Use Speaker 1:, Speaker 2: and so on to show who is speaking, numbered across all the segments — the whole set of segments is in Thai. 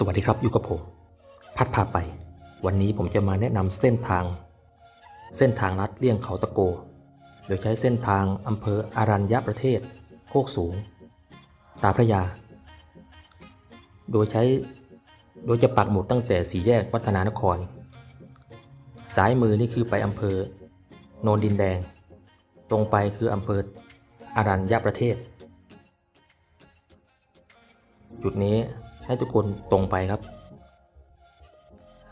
Speaker 1: สวัสดีครับ อยู่กับผม พัดพาไป วันนี้ผมจะมาแนะนำเส้นทาง เส้นทางลัดเลี่ยงเขาตะโก โดยใช้เส้นทางอำเภออารัญญประเทศ โคกสูง ตาพระยา โดยใช้ โดยจะปักหมุดตั้งแต่สี่แยกวัฒนานครซ้ายมือนี่คือไปอำเภอโนนดินแดง ตรงไปคืออำเภออารัญญประเทศ จุดนี้ ให้ทุกคนตรงไปครับ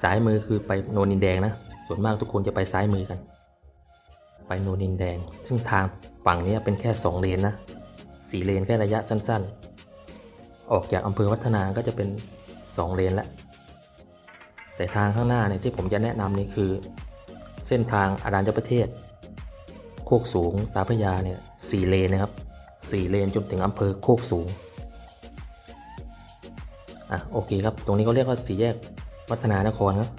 Speaker 1: สายมือคือไปโนนินแดงนะ ส่วนมากทุกคนจะไปซ้ายมือกัน ไปโนนินแดง ซึ่งทางฝั่งนี้เป็นแค่สองเลนนะสี่เลนแค่ระยะสั้นๆ ออกจากอำเภอวัฒนาก็จะเป็นสองเลนแล้วแต่ทางข้างหน้าเนี่ยที่ผมจะแนะนำนี่คือ เส้นทางอารัญญประเทศ โคกสูงตาพยาเนี่ยสี่เลนนะครับสี่เลนจนถึงอำเภอโคกสูง อะโอเคครับ ตรงนี้เขาเรียกว่าสี่แยกวัฒนานครครับ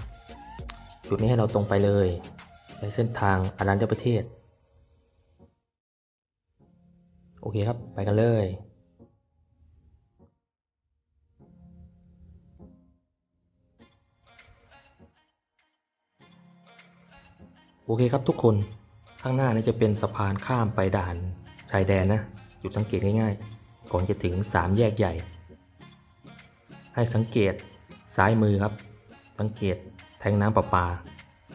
Speaker 1: จุดนี้ให้เราตรงไปเลยใช้เส้นทางอารัญญประเทศ โอเคครับ ไปกันเลยโอเคครับทุกคนข้างหน้านี่จะเป็นสะพานข้ามไปด่านชายแดนนะ จุดสังเกตง่ายๆ ก่อนจะถึงสามแยกใหญ่ ให้สังเกตซ้ายมือครับ สังเกตแทงน้ำประปา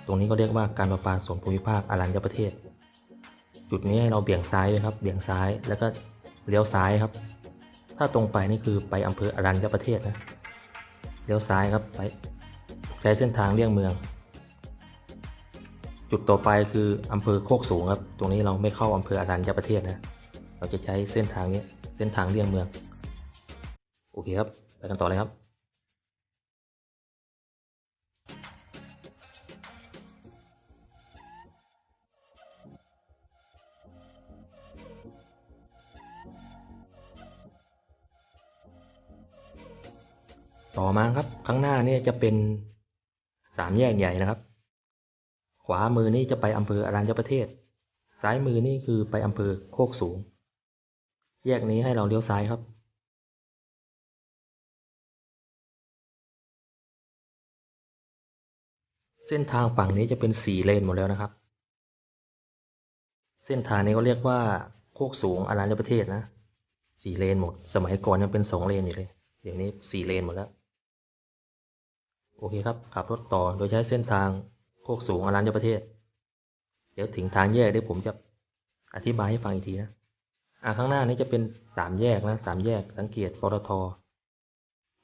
Speaker 1: ตรงนี้ก็เรียกว่าการประปาส่วนภูมิภาคอารัญญประเทศ จุดนี้ให้เราเบี่ยงซ้ายเลยครับ เบี่ยงซ้ายแล้วก็เลี้ยวซ้ายครับ ถ้าตรงไปนี่คือไปอำเภออารัญญประเทศนะเลี้ยวซ้ายครับไปใช้เส้นทางเลี่ยงเมือง จุดต่อไปคืออำเภอโคกสูงครับ ตรงนี้เราไม่เข้าอำเภออารัญญประเทศนะ เราจะใช้เส้นทางนี้เส้นทางเลี่ยงเมือง โอเคครับ ไปกันต่อเลยครับต่อมาครับข้างหน้านี่จะเป็นสามแยกใหญ่นะครับ ขวามือนี่จะไปอำเภออรัญญประเทศ ซ้ายมือนี่คือไปอำเภอโคกสูง แยกนี้ให้เราเลี้ยวซ้ายครับ ส้นทางฝั่งนี้จะเป็นสี่เลนหมดแล้วนะครับ เส้นทางนี้ก็เรียกว่าโคกสูงอารัญญประเทศนะสี่เลนหมด สมัยก่อนยังเป็นสองเลนอยู่เลย เดี๋ยวนี้สี่เลนหมดแล้ว โอเคครับ ขับรถต่อโดยใช้เส้นทางโคกสูงอารัญญประเทศ เดี๋ยวถึงทางแยกเดี๋ยวผมจะอธิบายให้ฟังอีกทีนะอ่าข้างหน้านี้จะเป็นสามแยกนะสามแยกสังเกตปตท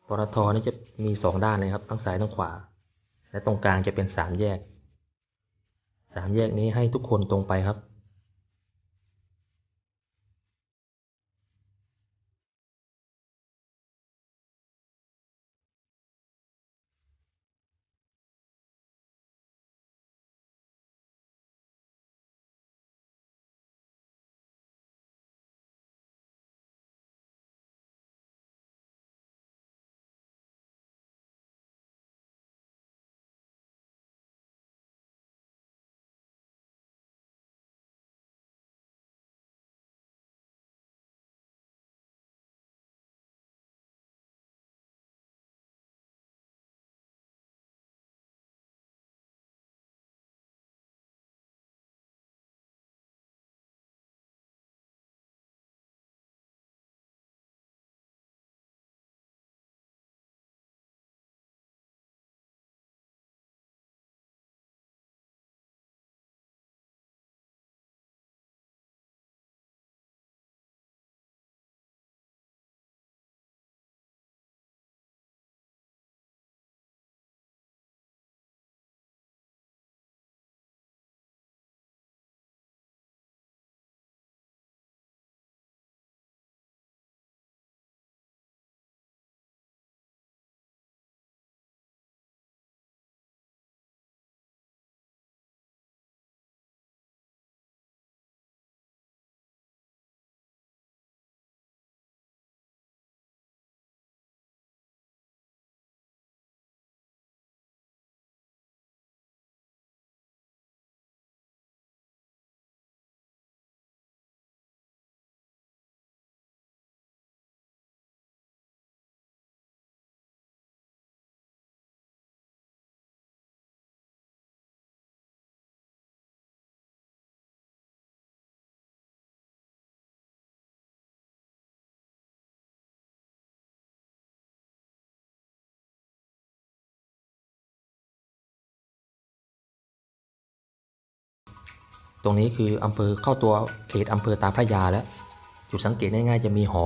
Speaker 1: ปตทนี่จะมีสองด้านเลยครับทั้งซ้ายทั้งขวา และตรงกลางจะเป็นสามแยกสามแยกนี้ให้ทุกคนตรงไปครับ ตรงนี้คืออำเภอเข้าตัวเขตอำเภอตาพระยาแล้ว จุดสังเกตง่ายๆจะมีหอ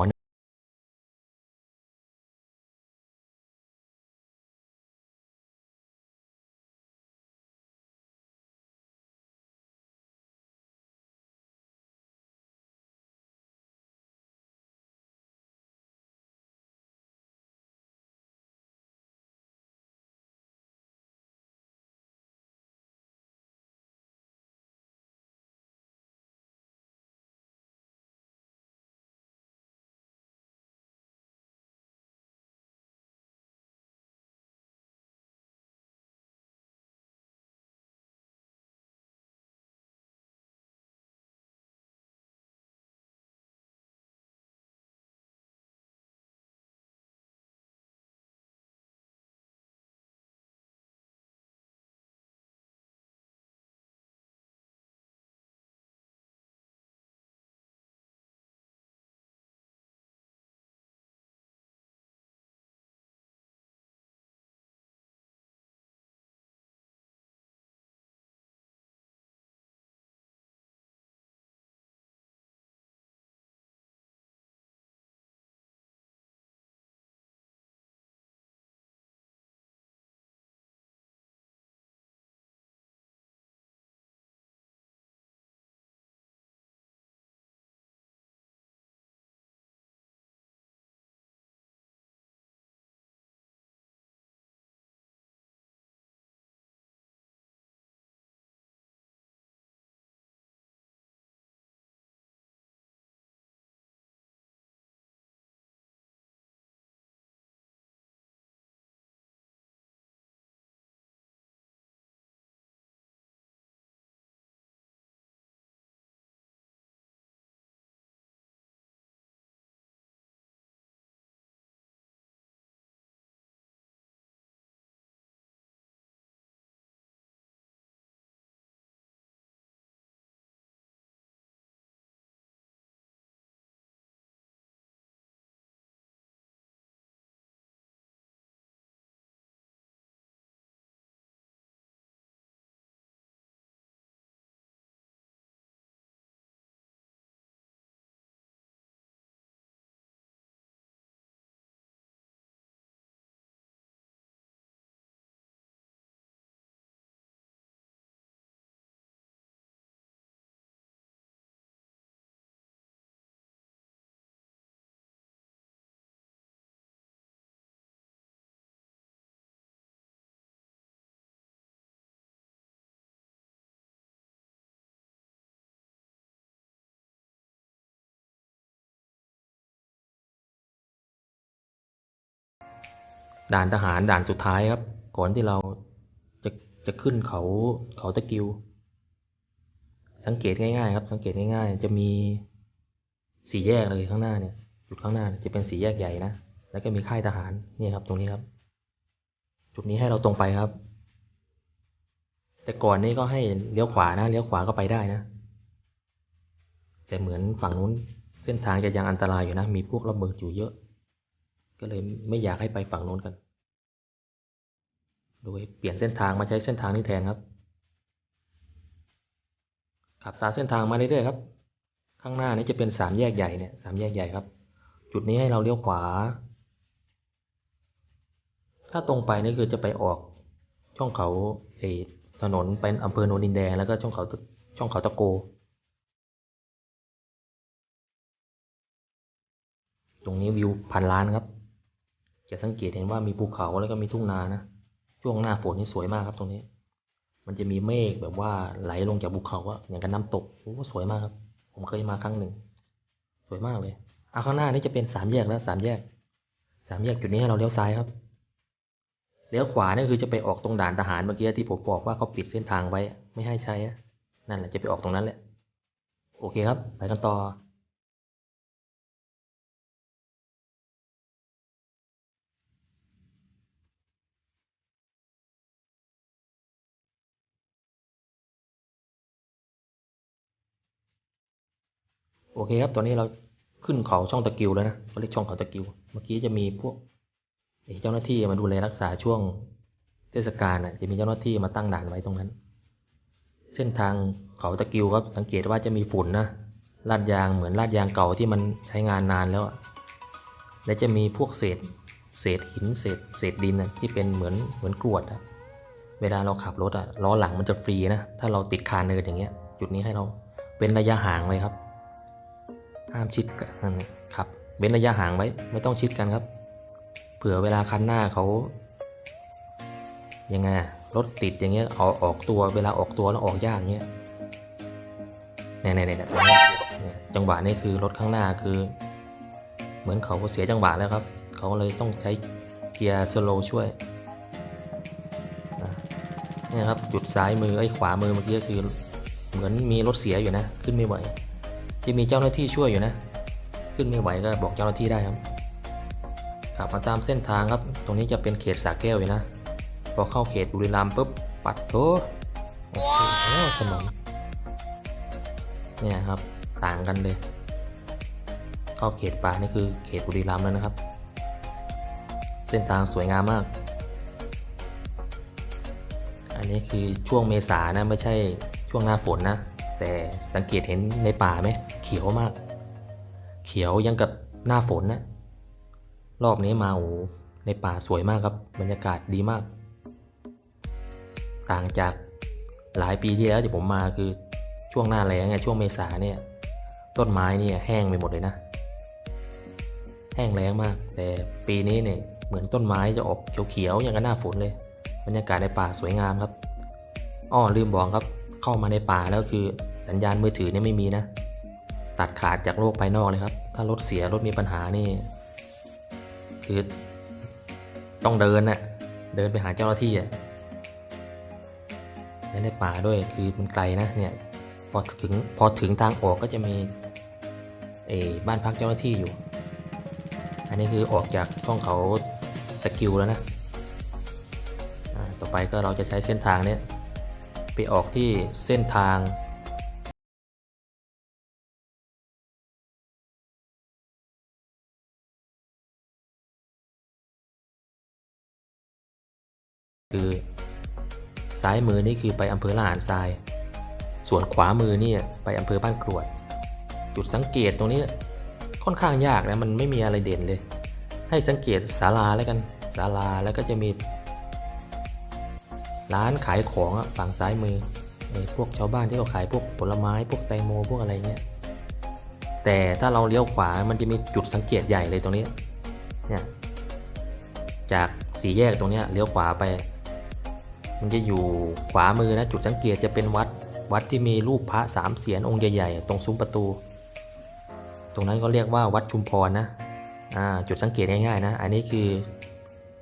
Speaker 1: ด่านทหารด่านสุดท้ายครับ ก่อนที่เราจะจะขึ้นเขาเขาตะกิว สังเกตง่ายๆครับ สังเกตง่ายๆ จะมีสี่แยกเลยข้างหน้าเนี่ยจุดข้างหน้าจะเป็นสี่แยกใหญ่นะแล้วก็มีค่ายทหารนี่ครับ ตรงนี้ครับ จุดนี้ให้เราตรงไปครับ แต่ก่อนนี้ก็ให้เลี้ยวขวานะเลี้ยวขวาก็ไปได้นะ แต่เหมือนฝั่งนู้นเส้นทางจะยังอันตรายอยู่นะ มีพวกระเบิดอยู่เยอะ ก็เลยไม่อยากให้ไปฝั่งโน้นกัน โดยเปลี่ยนเส้นทางมาใช้เส้นทางนี้แทนครับ ขับตามเส้นทางมาเรื่อยๆครับ ข้างหน้านี้จะเป็นสามแยกใหญ่เนี่ยสามแยกใหญ่ครับ จุดนี้ให้เราเลี้ยวขวา ถ้าตรงไปนี่คือจะไปออกช่องเขาไอถนนเป็นอำเภอโนนดินแดงแล้วก็ช่องเขาตะช่องเขาตะโก ตรงนี้วิวพันล้านครับ จะสังเกตเห็นว่ามีภูเขาแล้วก็มีทุ่งนานะ ช่วงหน้าฝนนี่สวยมากครับตรงนี้ มันจะมีเมฆแบบว่าไหลลงจากภูเขาอะอย่างกับน้ำตกโอ้สวยมากครับ ผมเคยมาครั้งหนึ่ง สวยมากเลยอะข้างหน้านี่จะเป็นสามแยกแล้วสามแยก สามแยกจุดนี้ให้เราเลี้ยวซ้ายครับ เลี้ยวขวานี่คือจะไปออกตรงด่านทหารเมื่อกี้ที่ผมบอกว่าเขาปิดเส้นทางไว้ ไม่ให้ใช้ นั่นแหละจะไปออกตรงนั้นแหละ โอเคครับ ไปกันต่อ โอเคครับ ตอนนี้เราขึ้นเขาช่องตะกิวแล้วนะเขาเรียกช่องเขาตะกิว เมื่อกี้จะมีพวกเจ้าหน้าที่มาดูแลรักษาช่วงเทศกาลน่ะจะมีเจ้าหน้าที่มาตั้งด่านไว้ตรงนั้น เส้นทางเขาตะกิวครับ สังเกตว่าจะมีฝุ่นนะ ลาดยางเหมือนลาดยางเก่าที่มันใช้งานนานแล้ว และจะมีพวกเศษ เศษหิน เศษ เศษดินนะที่เป็นเหมือนเหมือนกรวดอะเวลาเราขับรถอะล้อหลังมันจะฟรีนะ ถ้าเราติดคาเนินอย่างเงี้ย จุดนี้ให้เราเป็นระยะห่างไว้ครับ ห้ามชิดกันนะครับเว้นระยะห่างไว้ ไม่ต้องชิดกันครับ เผื่อเวลาคันหน้าเขายังไงรถติดอย่างเงี้ยเอาออกตัวเวลาออกตัวแล้วออกยากเงี้ยเนี่ยเนี่ยเนี่ยจังหวะนี้คือรถข้างหน้าคือ เหมือนเขาเสียจังหวะแล้วครับ เขาเลยต้องใช้เกียร์สโลว์ช่วยอะเนี่ครับจุดซ้ายมือไอ้ขวามือเมื่อกี้คือ เหมือนมีรถเสียอยู่นะ ขึ้นไม่ไหว จะมีเจ้าหน้าที่ช่วยอยู่นะ ขึ้นไม่ไหวก็บอกเจ้าหน้าที่ได้ครับขับมาตามเส้นทางครับ ตรงนี้จะเป็นเขตสระแก้วอยู่นะ พอเข้าเขตบุรีรัมย์ปุ๊บ ปัดโถโอ้โหถนนเนี่ยครับ ต่างกันเลย เข้าเขตป่านี่คือเขตบุรีรัมย์แล้วนะครับ เส้นทางสวยงามมาก อันนี้คือช่วงเมษานะไม่ใช่ช่วงหน้าฝนนะ แต่สังเกตเห็นในป่าไหมเขียวมาก เขียวยังกับหน้าฝนนะ รอบนี้มาโอ้โหในป่าสวยมากครับ บรรยากาศดีมาก ต่างจากหลายปีที่แล้วที่ผมมาคือช่วงหน้าแล้งไงช่วงเมษาเนี่ย ต้นไม้เนี่ยแห้งไปหมดเลยนะ แห้งแล้งมาก แต่ปีนี้เนี่ยเหมือนต้นไม้จะออกเขียวๆอย่างกับหน้าฝนเลย บรรยากาศในป่าสวยงามครับอ้อลืมบอกครับ เข้ามาในป่าแล้วคือ สัญญาณมือถือเนี่ยไม่มีนะ ตัดขาดจากโลกภายนอกเลยครับ ถ้ารถเสียรถมีปัญหานี่ คือ ต้องเดินน่ะเดินไปหาเจ้าหน้าที่อะและในป่าด้วยคือมันไกลนะเนี่ยพอถึงพอถึงทางออกก็จะมีเอบ้านพักเจ้าหน้าที่อยู่ อันนี้คือออกจากช่องเขาตะกิวแล้วนะต่อไปก็เราจะใช้เส้นทางเนี้ยไปออกที่เส้นทาง คือซ้ายมือนี่คือไปอำเภอละหารทราย ส่วนขวามือนี่ไปอำเภอบ้านกรวด จุดสังเกตตรงนี้ค่อนข้างยากนะมันไม่มีอะไรเด่นเลย ให้สังเกตศาลาแล้วกันศาลาแล้วก็จะมี ร้านขายของฝั่งซ้ายมือพวกชาวบ้านที่เขาขายพวกผลไม้พวกแตงโมพวกอะไรเงี้ยแต่ถ้าเราเลี้ยวขวามันจะมีจุดสังเกตใหญ่เลยตรงนี้เนี่ยจากสี่แยกตรงนี้เลี้ยวขวาไป มันจะอยู่ขวามือนะจุดสังเกตจะเป็นวัดวัดที่มีรูปพระสามเสียนองค์ใหญ่ๆ ตรงซุ้มประตู ตรงนั้นก็เรียกว่าวัดชุมพรนะจุดสังเกตง่ายๆนะ อันนี้คือ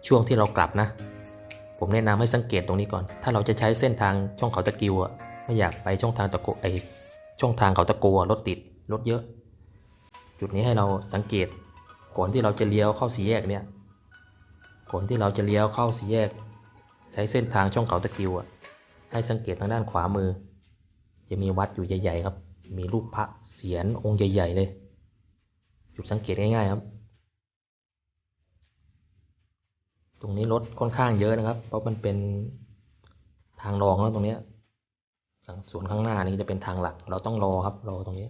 Speaker 1: ช่วงที่เรากลับนะ ผมแนะนำให้สังเกตตรงนี้ก่อน ถ้าเราจะใช้เส้นทางช่องเขาตะกิวอะไม่อยากไปช่องทางตะโกไอช่องทางเขาตะโกรถติดรถเยอะ จุดนี้ให้เราสังเกตก่อนที่เราจะเลี้ยวเข้าสี่แยกเนี่ยก่อนที่เราจะเลี้ยวเข้าสี่แยก ใช้เส้นทางช่องเขาตะกิวอะให้สังเกตทางด้านขวามือ จะมีวัดอยู่ใหญ่ ๆ ครับ มีรูปพระเสียรองค์ใหญ่ ๆ เลย จุดสังเกตง่ายๆครับ ตรงนี้รถค่อนข้างเยอะนะครับ เพราะมันเป็นทางรองแล้วตรงนี้ส่วนข้างหน้านี้จะเป็นทางหลัก เราต้องรอครับ รอตรงนี้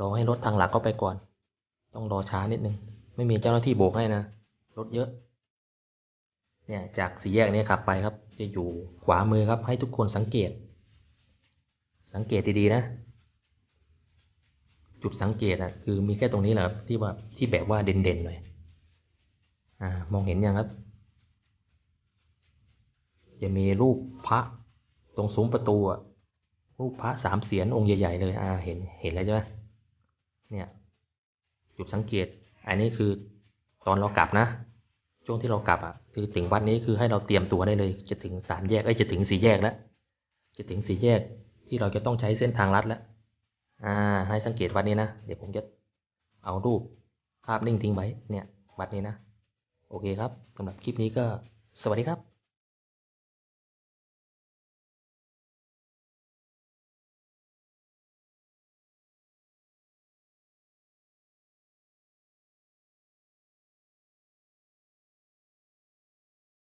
Speaker 1: รอให้รถทางหลักเข้าไปก่อน ต้องรอช้านิดนึง ไม่มีเจ้าหน้าที่โบกให้นะ รถเยอะ เนี่ยจากสี่แยกนี้ขับไปครับ จะอยู่ขวามือครับ ให้ทุกคนสังเกต สังเกตดีๆนะ จุดสังเกตอะคือมีแค่ตรงนี้แหละครับที่ว่าที่แบบว่าเด่นๆหน่อยอ่ามองเห็นยังครับ จะมีรูปพระตรงซุ้มประตูอะรูปพระสามเสียนองค์ใหญ่ๆเลยอ่าเห็นเห็นแล้วใช่ไหมเนี่ยจุดสังเกต อันนี้คือตอนเรากลับนะ ช่วงที่เรากลับอะคือถึงวัดนี้คือให้เราเตรียมตัวได้เลย จะถึงสามแยกไอ้จะถึงสี่แยกแล้ว จะถึงสี่แยกที่เราจะต้องใช้เส้นทางลัดแล้ว อ่า ให้สังเกตวัดนี้นะ เดี๋ยวผมจะเอารูปภาพนิ่งทิ้งไว้เนี่ยวัดนี้นะ โอเคครับสำหรับคลิปนี้ก็สวัสดีครับ